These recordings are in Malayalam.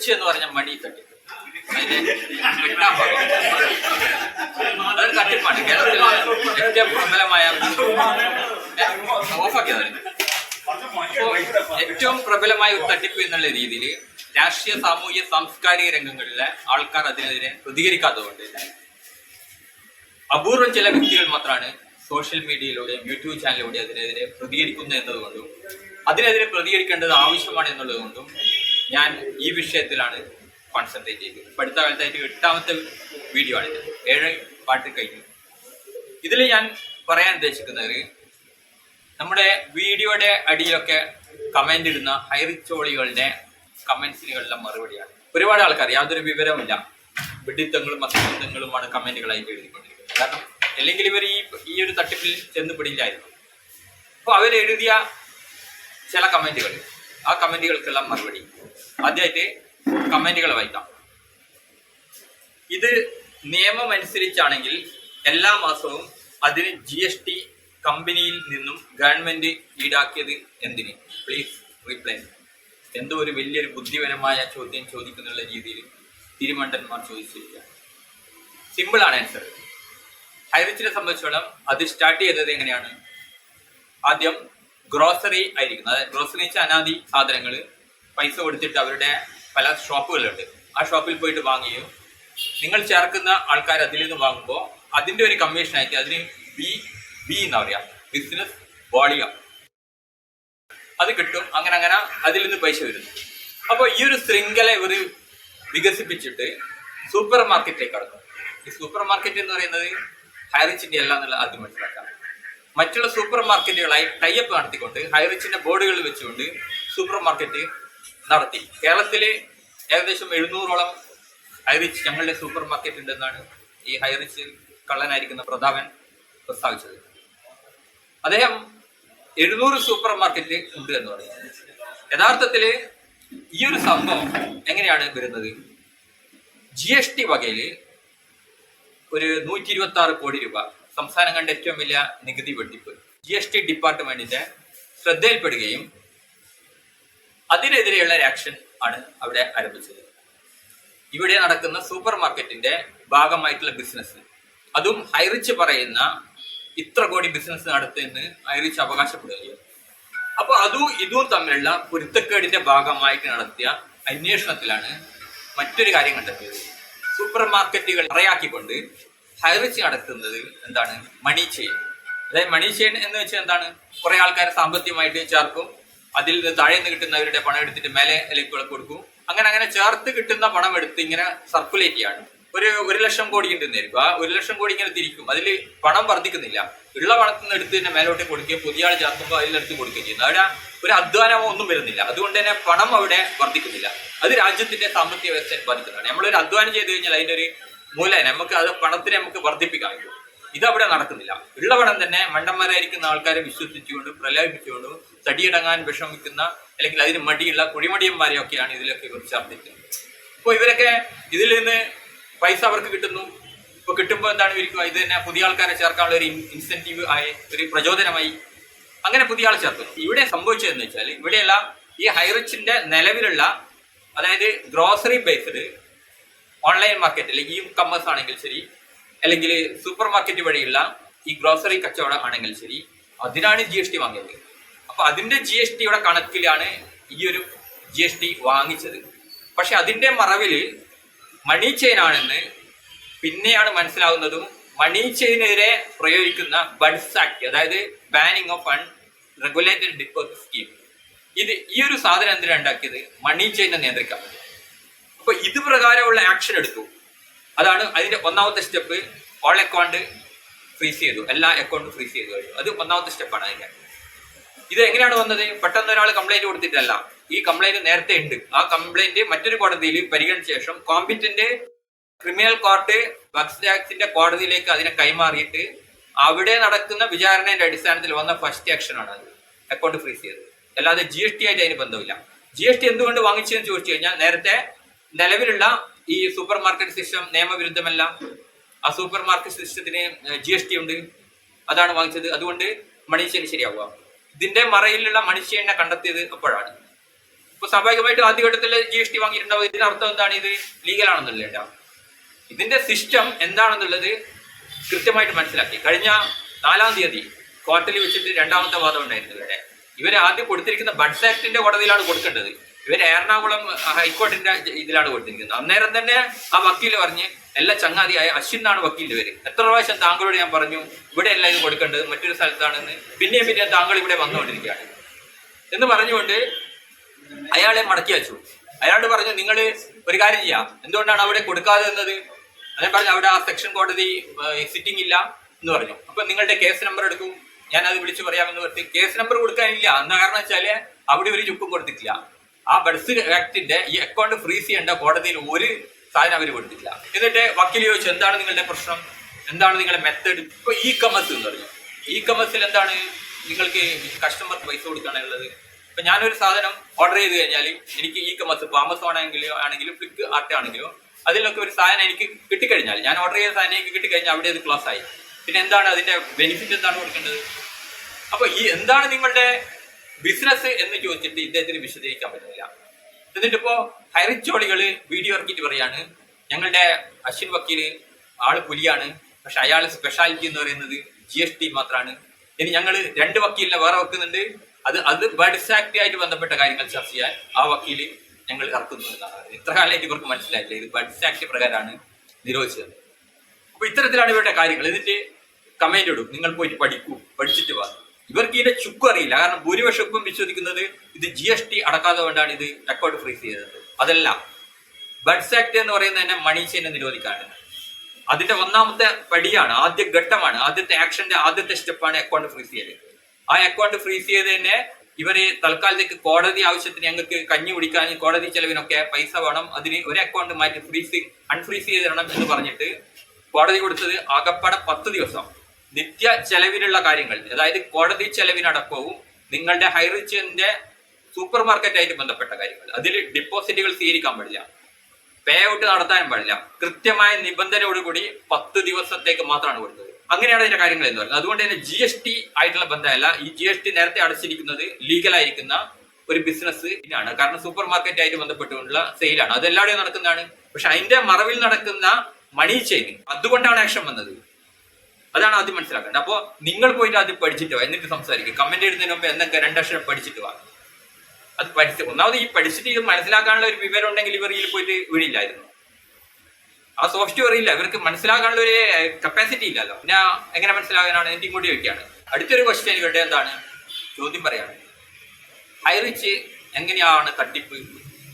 ഹൈറിച്ച് എന്ന് പറഞ്ഞ മണി തട്ടി. അതൊരു തട്ടിപ്പാണ്. കേരളത്തിൽ ഏറ്റവും പ്രബലമായ ഓഫാക്കിയതാണ് ഏറ്റവും പ്രബലമായ ഒരു തട്ടിപ്പ് എന്നുള്ള രീതിയിൽ രാഷ്ട്രീയ സാമൂഹ്യ സാംസ്കാരിക രംഗങ്ങളിലെ ആൾക്കാർ അതിനെതിരെ പ്രതികരിക്കാത്തതുകൊണ്ട് അപൂർവം ചില വ്യക്തികൾ മാത്രമാണ് സോഷ്യൽ മീഡിയയിലൂടെയും യൂട്യൂബ് ചാനലിലൂടെ അതിനെതിരെ പ്രതികരിക്കുന്നു എന്നതുകൊണ്ടും അതിനെതിരെ പ്രതികരിക്കേണ്ടത് ആവശ്യമാണ് എന്നുള്ളതുകൊണ്ടും ഞാൻ ഈ വിഷയത്തിലാണ് കോൺസെൻട്രേറ്റ് ചെയ്തത്. ഇപ്പം അടുത്ത കാലത്തായിട്ട് എട്ടാമത്തെ വീഡിയോ ആണിത് ഏഴ് പാട്ട് കഴിഞ്ഞു. ഇതിൽ ഞാൻ പറയാൻ ഉദ്ദേശിക്കുന്നത് നമ്മുടെ വീഡിയോയുടെ അടിയിലൊക്കെ കമന്റ് ഇടുന്ന ഹൈറിച്ചോളികളുടെ കമൻസിനുള്ള മറുപടിയാണ്. ഒരുപാട് ആൾക്കാർ യാതൊരു വിവരമില്ല വിഡിത്തങ്ങളും അസംബന്ധങ്ങളുമാണ് കമന്റുകളായിട്ട് എഴുതിക്കൊണ്ടിരിക്കുന്നത്. കാരണം അല്ലെങ്കിൽ ഇവർ ഈ ഈ ഒരു തട്ടിപ്പിൽ ചെന്ന് പിടിയില്ലായിരുന്നു. അപ്പോൾ അവരെഴുതിയ ചില കമന്റുകൾ ആ കമന്റുകൾക്കെല്ലാം മറുപടി. ആദ്യമായിട്ട് കമന്റുകൾ വായിക്കാം. ഇത് നിയമം അനുസരിച്ചാണെങ്കിൽ എല്ലാ മാസവും അതിന് ജി എസ് ടി കമ്പനിയിൽ നിന്നും ഗവൺമെന്റ് ഈടാക്കിയത് എന്തിന്? പ്ലീസ് റീപ്ലൈ എന്തോ ഒരു വലിയൊരു ബുദ്ധിപരമായ ചോദ്യം ചോദിക്കുന്നുള്ള രീതിയിൽ തിരുമണ്ടന്മാർ ചോദിച്ചിരിക്കുക സിമ്പിൾ ആണ് ആൻസർ ഹൈറിച്ചിനെ സംബന്ധിച്ചോളം അത് സ്റ്റാർട്ട് ചെയ്തത് എങ്ങനെയാണ്? ആദ്യം ഗ്രോസറി ആയിരിക്കും. അതായത് ഗ്രോസറി വെച്ചാൽ അനാദി സാധനങ്ങൾ പൈസ കൊടുത്തിട്ട് അവരുടെ പല ഷോപ്പുകളുണ്ട് ആ ഷോപ്പിൽ പോയിട്ട് വാങ്ങുകയും നിങ്ങൾ ചേർക്കുന്ന ആൾക്കാർ അതിൽ നിന്ന് വാങ്ങുമ്പോൾ അതിന്റെ ഒരു കമ്മീഷൻ ആയിട്ട് അതിന് ബി ബി എന്നാ പറയാം? ബിസിനസ് വോളിയം അത് കിട്ടും. അങ്ങനെ അങ്ങനെ അതിൽ നിന്ന് പൈസ വരുന്നു. അപ്പോൾ ഈ ഒരു ശൃംഖല ഇവർ വികസിപ്പിച്ചിട്ട് സൂപ്പർ മാർക്കറ്റിലേക്ക് കടന്നു. ഈ സൂപ്പർ മാർക്കറ്റ് എന്ന് പറയുന്നത് ഹൈറിച്ചിന്റെ അല്ല എന്നുള്ള ആദ്യം മനസ്സിലാക്കാം. മറ്റുള്ള സൂപ്പർ മാർക്കറ്റുകളായി ടൈപ്പ് നടത്തിക്കൊണ്ട് ഹൈറിച്ചിന്റെ ബോർഡുകൾ വെച്ചുകൊണ്ട് സൂപ്പർ മാർക്കറ്റ് നടത്തി. കേരളത്തിൽ ഏകദേശം എഴുന്നൂറോളം ഹൈറിച്ച് ഞങ്ങളുടെ സൂപ്പർ മാർക്കറ്റ് ഉണ്ടെന്നാണ് ഈ ഹൈറിച്ച് കള്ളനായിരിക്കുന്ന പ്രതാപൻ പ്രസ്താവിച്ചത്. അദ്ദേഹം എഴുന്നൂറ് സൂപ്പർ മാർക്കറ്റ് ഉണ്ട് എന്ന് പറയും യഥാർത്ഥത്തിൽ ഈ ഒരു സംഭവം എങ്ങനെയാണ് വരുന്നത്? ജി എസ് ടി വകയിൽ ഒരു നൂറ്റി ഇരുപത്തി ആറ് കോടി രൂപ സംസ്ഥാനം കണ്ട ഏറ്റവും വലിയ നികുതി വെട്ടിപ്പ്. ജി എസ് ടി ഡിപ്പാർട്ട്മെന്റിന്റെ ശ്രദ്ധയിൽപ്പെടുകയും അതിനെതിരെയുള്ള ആക്ഷൻ ആണ് അവിടെ ആരംഭിച്ചത്. ഇവിടെ നടക്കുന്ന സൂപ്പർ മാർക്കറ്റിന്റെ ഭാഗമായിട്ടുള്ള ബിസിനസ് അതും ഹൈറിച്ച് പറയുന്ന ഇത്ര കോടി ബിസിനസ് നടത്തുമെന്ന് ഹൈറിച്ച് അവകാശപ്പെടുകയും. അപ്പോൾ അതും ഇതും തമ്മിലുള്ള പൊരുത്തക്കേടിന്റെ ഭാഗമായിട്ട് നടത്തിയ അന്വേഷണത്തിലാണ് മറ്റൊരു കാര്യം കണ്ടെത്തിയത്. സൂപ്പർ മാർക്കറ്റുകൾ ഇറയാക്കിക്കൊണ്ട് ഹൈറിച്ച് നടക്കുന്നത് എന്താണ്? മണി ചെയിൻ അതായത് മണി ചെയിൻ എന്ന് വെച്ചാൽ എന്താണ്? കുറെ ആൾക്കാർ സാമ്പത്തികമായിട്ട് ചേർക്കും. അതിൽ നിന്ന് താഴെ നിന്ന് കിട്ടുന്നവരുടെ പണം എടുത്തിട്ട് മേലെ ഇലക്കുകൾ കൊടുക്കും. അങ്ങനെ അങ്ങനെ ചേർത്ത് കിട്ടുന്ന പണം എടുത്ത് ഇങ്ങനെ സർക്കുലേറ്റ് ചെയ്യാണ്. ഒരു ഒരു ലക്ഷം കോടി ഉണ്ടെന്നായിരിക്കും ആ ഒരു ലക്ഷം കോടി ഇങ്ങനെ തിരിക്കും. അതിൽ പണം വർദ്ധിക്കുന്നില്ല. ഉള്ള പണത്തിൽ നിന്ന് എടുത്ത് തന്നെ മേലോട്ട് കൊടുക്കുകയും പുതിയ ആൾ ചേർക്കുമ്പോൾ അതിലെടുത്ത് കൊടുക്കുകയും ചെയ്യുന്നു. അവിടെ ഒരു അധ്വാനമോ ഒന്നും വരുന്നില്ല. അതുകൊണ്ട് തന്നെ പണം അവിടെ വർദ്ധിക്കുന്നില്ല. അത് രാജ്യത്തിന്റെ സാമ്പത്തിക വ്യവസ്ഥയെ ബാധിക്കുന്നതാണ്. നമ്മളൊരു അധ്വാനം ചെയ്ത് കഴിഞ്ഞാൽ അതിന്റെ ഒരു മൂലം നമുക്ക് അത് പണത്തിന് നമുക്ക് വർദ്ധിപ്പിക്കാൻ ഇത് ഇതവിടെ നടക്കുന്നില്ല. ഉള്ള പണം തന്നെ മണ്ടന്മാരായിരിക്കുന്ന ആൾക്കാരെ വിശ്വസിച്ചുകൊണ്ടും പ്രലോഭിപ്പിച്ചുകൊണ്ടും തടിയടങ്ങാൻ വിഷമിക്കുന്ന അല്ലെങ്കിൽ അതിന് മടിയുള്ള കുടിമടിയന്മാരെയൊക്കെയാണ് ഇതിലൊക്കെ ഇവർ ചേർത്തിരിക്കുന്നത് അപ്പോൾ ഇവരൊക്കെ ഇതിൽ നിന്ന് പൈസ അവർക്ക് കിട്ടുന്നു. ഇപ്പോൾ കിട്ടുമ്പോൾ എന്താണ് ഇരിക്കുക ഇത് തന്നെ പുതിയ ആൾക്കാരെ ചേർക്കാനുള്ള ഒരു ഇൻസെന്റീവ് ആയി ഒരു പ്രചോദനമായി അങ്ങനെ പുതിയ ആൾ ചേർക്കുന്നു. ഇവിടെ സംഭവിച്ചതെന്ന് വെച്ചാൽ ഇവിടെയുള്ള ഈ ഹൈറിച്ചിന്റെ നിലവിലുള്ള അതായത് ഗ്രോസറി ബേസ്ഡ് ഓൺലൈൻ മാർക്കറ്റ് അല്ലെങ്കിൽ ഇ കമേഴ്സ് ആണെങ്കിൽ ശരി അല്ലെങ്കിൽ സൂപ്പർ മാർക്കറ്റ് വഴിയുള്ള ഈ ഗ്രോസറി കച്ചവടം ആണെങ്കിൽ ശരി അതിനാണ് ജി എസ് ടി വാങ്ങിയത്. അപ്പൊ അതിന്റെ ജി എസ് ടിയുടെ കണക്കിലാണ് ഈ ഒരു ജി എസ് ടി വാങ്ങിച്ചത്. പക്ഷെ അതിന്റെ മറവിൽ മണി ചെയിൻ ആണെന്ന് പിന്നെയാണ് മനസ്സിലാവുന്നതും മണി ചെയിനെതിരെ പ്രയോഗിക്കുന്ന ബഡ്സ് ആക്ട് അതായത് banning of unregulated deposit scheme ഇത് ഈ ഒരു സാധനം എന്തിനാണ് ഉണ്ടാക്കിയത്? മണി ചെയിനെ നിയന്ത്രിക്കാൻ. അപ്പൊ ഇത് പ്രകാരമുള്ള ആക്ഷൻ എടുത്തു. അതാണ് അതിന്റെ ഒന്നാമത്തെ സ്റ്റെപ്പ് ഓൾ അക്കൗണ്ട് ഫ്രീസ് ചെയ്തു. എല്ലാ അക്കൗണ്ടും ഫ്രീസ് ചെയ്തു കഴിഞ്ഞു. അത് ഒന്നാമത്തെ സ്റ്റെപ്പാണ് അതിന്റെ. ഇത് എങ്ങനെയാണ് വന്നത്? പെട്ടെന്ന് ഒരാൾ കംപ്ലൈന്റ് കൊടുത്തിട്ടല്ല. ഈ കംപ്ലൈന്റ് നേരത്തെ ഉണ്ട്. ആ കംപ്ലൈന്റ് മറ്റൊരു കോടതിയിൽ പരിഗണിച്ച ശേഷം കോമ്പിറ്റന്റ് ക്രിമിനൽ കോർട്ട് ബക്സ് കോടതിയിലേക്ക് അതിനെ കൈമാറിയിട്ട് അവിടെ നടക്കുന്ന വിചാരണയുടെ അടിസ്ഥാനത്തിൽ വന്ന ഫസ്റ്റ് ആക്ഷൻ ആണ് അത്. അക്കൗണ്ട് ഫ്രീസ് ചെയ്തത്. അല്ലാതെ ജി എസ് ടി ആയിട്ട് അതിന് ബന്ധമില്ല. ജി എസ് ടി എന്തുകൊണ്ട് വാങ്ങിച്ചതെന്ന് ചോദിച്ചു കഴിഞ്ഞാൽ നേരത്തെ നിലവിലുള്ള ഈ സൂപ്പർ മാർക്കറ്റ് സിസ്റ്റം നിയമവിരുദ്ധമല്ല. ആ സൂപ്പർ മാർക്കറ്റ് സിസ്റ്റത്തിന് ജി എസ് ടി ഉണ്ട്. അതാണ് വാങ്ങിച്ചത്. അതുകൊണ്ട് മണിച്ചേന് ശരിയാവുക. ഇതിന്റെ മറയിലുള്ള മണിച്ചേനെ കണ്ടെത്തിയത് അപ്പോഴാണ്. ഇപ്പൊ സ്വാഭാവികമായിട്ടും ആദ്യഘട്ടത്തിൽ ജി എസ് ടി വാങ്ങിയിട്ടുണ്ടാവും. ഇതിനർത്ഥം എന്താണ്? ഇത് ലീഗൽ ആണെന്നുള്ള ഇതിന്റെ സിസ്റ്റം എന്താണെന്നുള്ളത് കൃത്യമായിട്ട് മനസ്സിലാക്കി. കഴിഞ്ഞ നാലാം തീയതി കോർട്ടിൽ വെച്ചിട്ട് രണ്ടാമത്തെ വാദം ഉണ്ടായിരുന്നു ഇവർ ആദ്യം കൊടുത്തിരിക്കുന്ന ബഡ്സ് ആക്ടിന്റെ കോടതിയിലാണ് കൊടുക്കേണ്ടത്. ഇവർ എറണാകുളം ഹൈക്കോടതിന്റെ ഇതിലാണ് കൊടുത്തിരിക്കുന്നത്. അന്നേരം തന്നെ ആ വക്കീൽ പറഞ്ഞ് എല്ലാ ചങ്ങാതിയായ അശ്വിൻ എന്നാണ് വക്കീലിന്റെ പേര്. എത്ര പ്രാവശ്യം താങ്കളോട് ഞാൻ പറഞ്ഞു ഇവിടെ എല്ലാം ഇത് കൊടുക്കേണ്ടത് മറ്റൊരു സ്ഥലത്താണെന്ന്. പിന്നെയും പിന്നെയും താങ്കൾ ഇവിടെ വന്നുകൊണ്ടിരിക്കുകയാണ്. എന്ന് പറഞ്ഞുകൊണ്ട് അയാളെ മടക്കി വെച്ചു. അയാളോട് പറഞ്ഞു നിങ്ങൾ ഒരു കാര്യം ചെയ്യാം. എന്തുകൊണ്ടാണ് അവിടെ കൊടുക്കാതെ എന്നത് അദ്ദേഹം പറഞ്ഞു അവിടെ ആ സെക്ഷൻ കോടതി സിറ്റിംഗ് ഇല്ല എന്ന് പറഞ്ഞു. അപ്പൊ നിങ്ങളുടെ കേസ് നമ്പർ എടുക്കും. ഞാൻ അത് വിളിച്ചു പറയാമെന്ന് പറഞ്ഞു കേസ് നമ്പർ കൊടുക്കാനില്ല. എന്ന കാരണം വെച്ചാൽ അവിടെ ഒരു ചുക്കും കൊടുത്തിട്ടില്ല. ആ ബഡ്സ് ആക്ടിന്റെ ഈ അക്കൗണ്ട് ഫ്രീസ് ചെയ്യേണ്ട കോടതിയിൽ ഒരു സാധനം അവർ കൊടുത്തിട്ടില്ല. എന്നിട്ട് വക്കീൽ ചോദിച്ചു എന്താണ് നിങ്ങളുടെ പ്രശ്നം? എന്താണ് നിങ്ങളുടെ മെത്തേഡ് ഇപ്പൊ ഇ കമേഴ്സ് എന്ന് പറഞ്ഞു. ഇ കമേഴ്സിൽ എന്താണ് നിങ്ങൾക്ക് കസ്റ്റമർക്ക് പൈസ കൊടുക്കാനുള്ളത്? ഇപ്പൊ ഞാനൊരു സാധനം ഓർഡർ ചെയ്ത് കഴിഞ്ഞാൽ എനിക്ക് ഇ കമേഴ്സ് ഇപ്പൊ ആമസോൺ ആണെങ്കിലും ആണെങ്കിലും ഫ്ലിപ്പ് ആർട്ട് ആണെങ്കിലും അതിലൊക്കെ ഒരു സാധനം എനിക്ക് കിട്ടിക്കഴിഞ്ഞാൽ ഞാൻ ഓർഡർ ചെയ്ത സാധനം എനിക്ക് കിട്ടിക്കഴിഞ്ഞാൽ അവിടെ അത് ക്ലോസ് ആയി. പിന്നെ എന്താണ് അതിന്റെ ബെനിഫിറ്റ് എന്താണ് കൊടുക്കേണ്ടത്? അപ്പൊ ഈ എന്താണ് നിങ്ങളുടെ ബിസിനസ് എന്ന് ചോദിച്ചിട്ട് ഇദ്ദേഹത്തിന് വിശദീകരിക്കാൻ പറ്റില്ല. എന്നിട്ടിപ്പോ ഹൈറിച്ചോളികൾ വീഡിയോ ഇറക്കിയിട്ട് പറയാണ് ഞങ്ങളുടെ അശ്വിൻ വക്കീൽ ആൾ പുലിയാണ് പക്ഷെ അയാൾ സ്പെഷ്യാലിറ്റി എന്ന് പറയുന്നത് ജി എസ് ടി മാത്രമാണ് ഇനി ഞങ്ങൾ രണ്ട് വക്കീലിനെ വേറെ വെക്കുന്നുണ്ട്. അത് അത് ബേഡ്സ് ആക്ട് ആയിട്ട് ബന്ധപ്പെട്ട കാര്യങ്ങൾ ചർച്ച ചെയ്യാൻ ആ വക്കീൽ ഞങ്ങൾ ഇറക്കുന്നു എന്നാണ്. ഇത്ര കാലമായിട്ട് ഇവർക്ക് മനസ്സിലായില്ല ഇത് ബഡ്സ് ആക്ട് പ്രകാരമാണ് നിരോധിച്ചത്. അപ്പൊ ഇത്തരത്തിലാണ് ഇവരുടെ കാര്യങ്ങൾ. എന്നിട്ട് കമന്റ് ഇടും. നിങ്ങൾ പോയിട്ട് പഠിക്കൂ. പഠിച്ചിട്ട് വാ. ഇവർക്ക് ഇതിന്റെ ചുക്കും അറിയില്ല. കാരണം ഭൂരിപക്ഷം വിശ്വസിക്കുന്നത് ഇത് ജി എസ് ടി അടക്കാതെ കൊണ്ടാണ് ഇത് റെക്കോർഡ് ഫ്രീസ് ചെയ്തത്. അതല്ല. ബഡ്സ് ആക്ട് എന്ന് പറയുന്നത് തന്നെ മണീഷേനെ നിരോധിക്കാനാണ് അതിന്റെ ഒന്നാമത്തെ പടിയാണ് ആദ്യ ഘട്ടമാണ് ആദ്യത്തെ ആക്ഷന്റെ ആദ്യത്തെ സ്റ്റെപ്പാണ് അക്കൗണ്ട് ഫ്രീസ് ചെയ്യൽ ആ അക്കൗണ്ട് ഫ്രീസ് ചെയ്ത് തന്നെ ഇവർ തൽക്കാലത്തേക്ക് കോടതി ആവശ്യത്തിന് ഞങ്ങൾക്ക് കഞ്ഞി കുടിക്കാൻ കോടതി ചെലവിനൊക്കെ പൈസ വേണം. അതിന് ഒരു അക്കൗണ്ട് മാറ്റി ഫ്രീസ് അൺഫ്രീസ് ചെയ്ത് തരണം എന്ന് പറഞ്ഞിട്ട് കോടതി കൊടുത്തത് ആകപ്പാടെ പത്ത് ദിവസം. നിത്യ ചെലവിലുള്ള കാര്യങ്ങൾ അതായത് കോടതി ചെലവിനടക്കവും നിങ്ങളുടെ ഹൈറിച്ചിന്റെ സൂപ്പർ മാർക്കറ്റായിട്ട് ബന്ധപ്പെട്ട കാര്യങ്ങൾ. അതിൽ ഡിപ്പോസിറ്റുകൾ സ്വീകരിക്കാൻ പാടില്ല. പേ ഔട്ട് നടത്താനും പാടില്ല. കൃത്യമായ നിബന്ധനയോടുകൂടി പത്ത് ദിവസത്തേക്ക് മാത്രമാണ് കൊടുത്തത്. അങ്ങനെയാണ് ഇതിന്റെ കാര്യങ്ങൾ എന്ന് പറയുന്നത്. അതുകൊണ്ട് തന്നെ ജി എസ് ടി ആയിട്ടുള്ള ബന്ധമല്ല. ഈ ജി എസ് ടി നേരത്തെ അടച്ചിരിക്കുന്നത് ലീഗലായിരിക്കുന്ന ഒരു ബിസിനസ് ആണ് കാരണം സൂപ്പർ മാർക്കറ്റ് ആയിട്ട് ബന്ധപ്പെട്ടുകൊണ്ടുള്ള സെയിലാണ് അതെല്ലാവരും നടക്കുന്നതാണ്. പക്ഷെ അതിന്റെ മറവിൽ നടക്കുന്ന മണി ചെയിൻ അതുകൊണ്ടാണ് ആക്ഷൻ വന്നത്. അതാണ് ആദ്യം മനസ്സിലാക്കേണ്ടത്. അപ്പോ നിങ്ങൾ പോയിട്ട് ആദ്യം പഠിച്ചിട്ട് വാ. എന്നിട്ട് സംസാരിക്കും. കമന്റ് എഴുതുന്നതിന് മുമ്പ് എന്തൊക്കെ രണ്ടക്ഷരം പഠിച്ചിട്ട് വാ. അത് പഠിച്ച് ഒന്നാമത് ഈ പഠിച്ചിട്ട് ഇത് മനസ്സിലാക്കാനുള്ള ഒരു വിവരം ഉണ്ടെങ്കിൽ ഇവർ ഇതിൽ പോയിട്ട് വീടില്ലായിരുന്നു ആ സോഫ്റ്റ്വെയർ ഇല്ല. ഇവർക്ക് മനസ്സിലാക്കാനുള്ള ഒരു കപ്പാസിറ്റി ഇല്ലല്ലോ. പിന്നെ എങ്ങനെ മനസ്സിലാകാനാണ് എനിക്ക് ഇങ്ങോട്ട് ചോദിക്കുകയാണ്. അടുത്തൊരു ക്വസ്റ്റ്യൻ ഇവരുടെ എന്താണ്? ചോദ്യം പറയാണ്. ഹൈറിച്ച് എങ്ങനെയാണ് തട്ടിപ്പ്?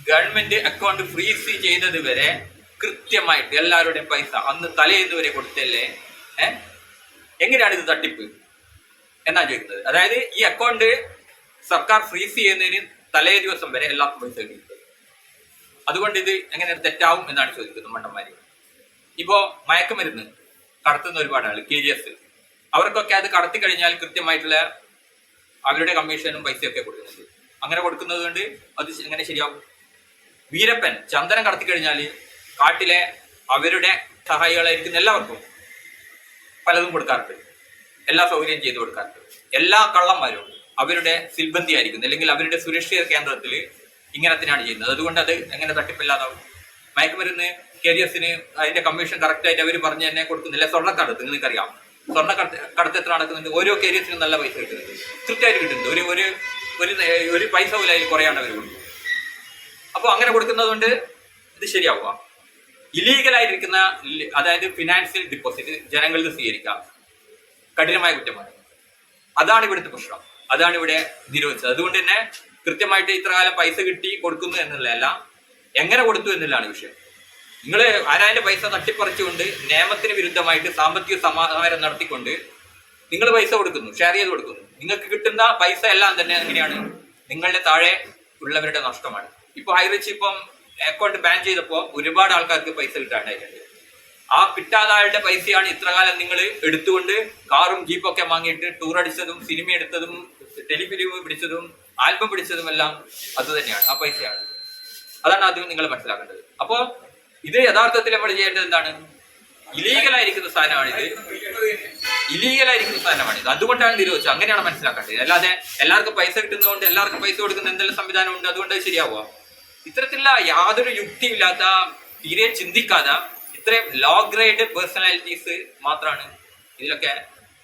ഗവൺമെന്റ് അക്കൗണ്ട് ഫ്രീസ് ചെയ്തത് വരെ കൃത്യമായിട്ട് എല്ലാവരുടെയും പൈസ അന്ന് തലേന്ന് വരെ കൊടുത്തല്ലേ? ഏഹ് എങ്ങനെയാണ് ഇത് തട്ടിപ്പ്? എന്നാണ് ചോദിക്കുന്നത്? അതായത് ഈ അക്കൗണ്ട് സർക്കാർ ഫ്രീസ് ചെയ്യുന്നതിന് തലേ ദിവസം വരെ എല്ലാവർക്കും പൈസ കിട്ടും. അതുകൊണ്ട് ഇത് എങ്ങനെ തെറ്റാവും എന്നാണ് ചോദിക്കുന്നത് മണ്ടന്മാര്. ഇപ്പോ മയക്കുമരുന്ന് കടത്തുന്ന ഒരുപാട് ആൾ കെ ജി എസ് അവർക്കൊക്കെ അത് കടത്തി കഴിഞ്ഞാൽ കൃത്യമായിട്ടുള്ള അവരുടെ കമ്മീഷനും പൈസയൊക്കെ കൊടുക്കുന്നത് അങ്ങനെ കൊടുക്കുന്നത് കൊണ്ട് അത് എങ്ങനെ ശരിയാവും? വീരപ്പൻ ചന്ദനം കടത്തി കഴിഞ്ഞാൽ കാട്ടിലെ അവരുടെ സഹായികളായിരിക്കുന്ന എല്ലാവർക്കും പലതും കൊടുക്കാറുണ്ട്. എല്ലാ സൗകര്യം ചെയ്തു കൊടുക്കാറുണ്ട്. എല്ലാ കള്ളന്മാരും അവരുടെ സിൽബന്തി ആയിരിക്കുന്നു അല്ലെങ്കിൽ അവരുടെ സുരക്ഷിത കേന്ദ്രത്തിൽ ഇങ്ങനത്തിനാണ് ചെയ്യുന്നത്. അതുകൊണ്ട് അത് എങ്ങനെ തട്ടിപ്പില്ലാതാവും? മയക്കുമരുന്ന് കേരിയസിന് അതിന്റെ കമ്മീഷൻ കറക്റ്റായിട്ട് അവർ പറഞ്ഞ് തന്നെ കൊടുക്കുന്നില്ല. സ്വർണക്കടത്ത് നിങ്ങൾക്കറിയാം. സ്വർണ കടത്ത് എത്ര നടക്കുന്നുണ്ട്? ഓരോ കേരിയസിനും നല്ല പൈസ കിട്ടുന്നുണ്ട്. കൃത്യമായിട്ട് കിട്ടുന്നുണ്ട്. ഒരു ഒരു ഒരു ഒരു പൈസ പോലും അതിൽ കുറയാണ് അവർ കൊടുക്കുന്നത് അപ്പോൾ അങ്ങനെ കൊടുക്കുന്നത് കൊണ്ട് ഇത് ശരിയാവുക. ഇല്ലീഗലായിരിക്കുന്ന അതായത് ഫിനാൻഷ്യൽ ഡിപ്പോസിറ്റ് ജനങ്ങളിൽ നിന്ന് സ്വീകരിക്കാം. കഠിനമായ കുറ്റമാണ്. അതാണ് ഇവിടുത്തെ പ്രശ്നം. അതാണ് ഇവിടെ നിരോധിച്ചത്. അതുകൊണ്ട് തന്നെ കൃത്യമായിട്ട് ഇത്ര കാലം പൈസ കിട്ടി കൊടുക്കുന്നു എന്നുള്ളതല്ല. എങ്ങനെ കൊടുത്തു എന്നുള്ളതാണ് വിഷയം. നിങ്ങൾ ആരായാലും പൈസ തട്ടിപ്പറിച്ചുകൊണ്ട് നിയമത്തിന് വിരുദ്ധമായിട്ട് സാമ്പത്തിക സമാഹാരം നടത്തിക്കൊണ്ട് നിങ്ങൾ പൈസ കൊടുക്കുന്നു ഷെയർ ചെയ്ത് കൊടുക്കുന്നു. നിങ്ങൾക്ക് കിട്ടുന്ന പൈസ എല്ലാം തന്നെ എങ്ങനെയാണ് നിങ്ങളുടെ താഴെ ഉള്ളവരുടെ നഷ്ടമാണ്. ഇപ്പൊ ഹൈറിച്ച് ഇപ്പം അക്കൗണ്ട് ബാൻ ചെയ്തപ്പോൾ ഒരുപാട് ആൾക്കാർക്ക് പൈസ കിട്ടാണ്ടായിട്ടുണ്ട്. ആ കിട്ടാത്ത ആളുടെ പൈസയാണ് ഇത്രകാലം നിങ്ങൾ എടുത്തുകൊണ്ട് കാറും ജീപ്പൊക്കെ വാങ്ങിയിട്ട് ടൂർ അടിച്ചതും സിനിമ എടുത്തതും ടെലിഫിലിം പിടിച്ചതും ആൽബം പിടിച്ചതും എല്ലാം അത് തന്നെയാണ് ആ പൈസയാണ്. അതാണ് ആദ്യം നിങ്ങൾ മനസ്സിലാക്കേണ്ടത്. അപ്പോൾ ഇത് യഥാർത്ഥത്തിൽ നമ്മൾ ചെയ്യേണ്ടത് എന്താണ്? ഇലീഗലായിരിക്കുന്ന സാധനമാണ് ഇത് ഇലീഗലായിരിക്കുന്ന സാധനമാണ് ഇത് അതുകൊണ്ടാണ് നിരോധിച്ചത് അങ്ങനെയാണ് മനസ്സിലാക്കേണ്ടത്. അല്ലാതെ എല്ലാവർക്കും പൈസ കിട്ടുന്നതുകൊണ്ട് എല്ലാവർക്കും പൈസ കൊടുക്കുന്ന എന്തെല്ലാം സംവിധാനം ഉണ്ട് അതുകൊണ്ട് അത് ശരിയാവുക ഇത്തരത്തിലുള്ള യാതൊരു യുക്തിയില്ലാത്ത തീരെ ചിന്തിക്കാതെ ഇത്രയും ലോ ഗ്രേഡ് പേഴ്സണാലിറ്റീസ് മാത്രമാണ് ഇതിലൊക്കെ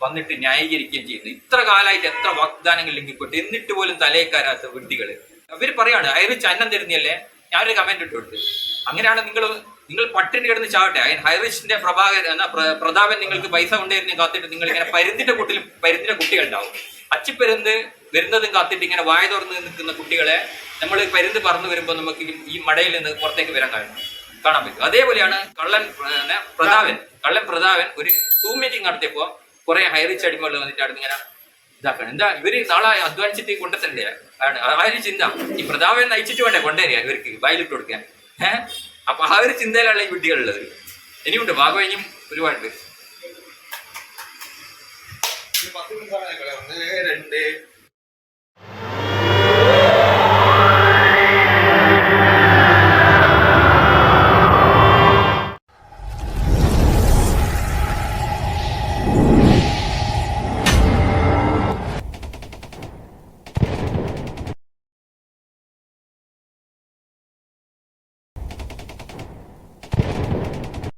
വന്നിട്ട് ന്യായീകരിക്കുകയും ചെയ്യുന്നത്. ഇത്ര കാലമായിട്ട് എത്ര വാഗ്ദാനങ്ങൾ ലംഘിക്കോട്ടെ എന്നിട്ട് പോലും തലയേക്കാരാത്ത വൃത്തികൾ അവർ പറയാണ് ഹൈറിച്ച് ചന്നം തരുന്നല്ലേ ഞാനൊരു കമന്റ് ഇട്ട് കൊടുത്തു. അങ്ങനെയാണ് നിങ്ങൾ നിങ്ങൾ പട്ടിണി കിടന്ന് ചാവട്ടെ. അയൻ ഹൈറിഷിന്റെ പ്രഭാകരൻ എന്നാ പ്രതാപൻ നിങ്ങൾക്ക് പൈസ കൊണ്ടുവരുന്ന കാത്തിട്ട് നിങ്ങൾ ഇങ്ങനെ പരുന്തിന്റെ കുട്ടിൽ പരുന്തിന്റെ കുട്ടികൾ ഉണ്ടാവും അച്ചിപ്പരുന്ത് വരുന്നതും കാത്തിട്ട് ഇങ്ങനെ വായ തുറന്ന് നിൽക്കുന്ന കുട്ടികളെ നമ്മൾ പരുന്ത് പറന്നു വരുമ്പോൾ നമുക്ക് ഈ മടയിൽ നിന്ന് പുറത്തേക്ക് വരാൻ കഴിയും. കാണാൻ പറ്റും. അതേപോലെയാണ് കള്ളൻ പ്രതാപൻ. കള്ളൻ പ്രതാപൻ ഒരു സൂം മീറ്റിംഗ് നടത്തിയപ്പോൾ കുറെ ഹൈറിച്ച് അടിമകൾ വന്നിട്ട് അവിടെ ഇങ്ങനെ ഇതാക്കണം. എന്താ ഇവർ നാളെ അധ്വാനിച്ചിട്ട് കൊണ്ടുത്തരണ്ടേ ആണ്. ആ ഒരു ചിന്ത. ഈ പ്രതാപൻ നയിച്ചിട്ട് വേണ്ടേ കൊണ്ടുവരിക ഇവർക്ക്? വയലിട്ട് കൊടുക്കാൻ. ഏഹ് അപ്പൊ ആ ഒരു ചിന്തയിലാണ് ഈ കുട്ടികളുള്ളത്. ഇനിയുണ്ട്. ഭാഗം ഒരുപാടുണ്ട്. ഇത് പത്ത് മിനിറ്റ് സമയം ഒന്ന് രണ്ട്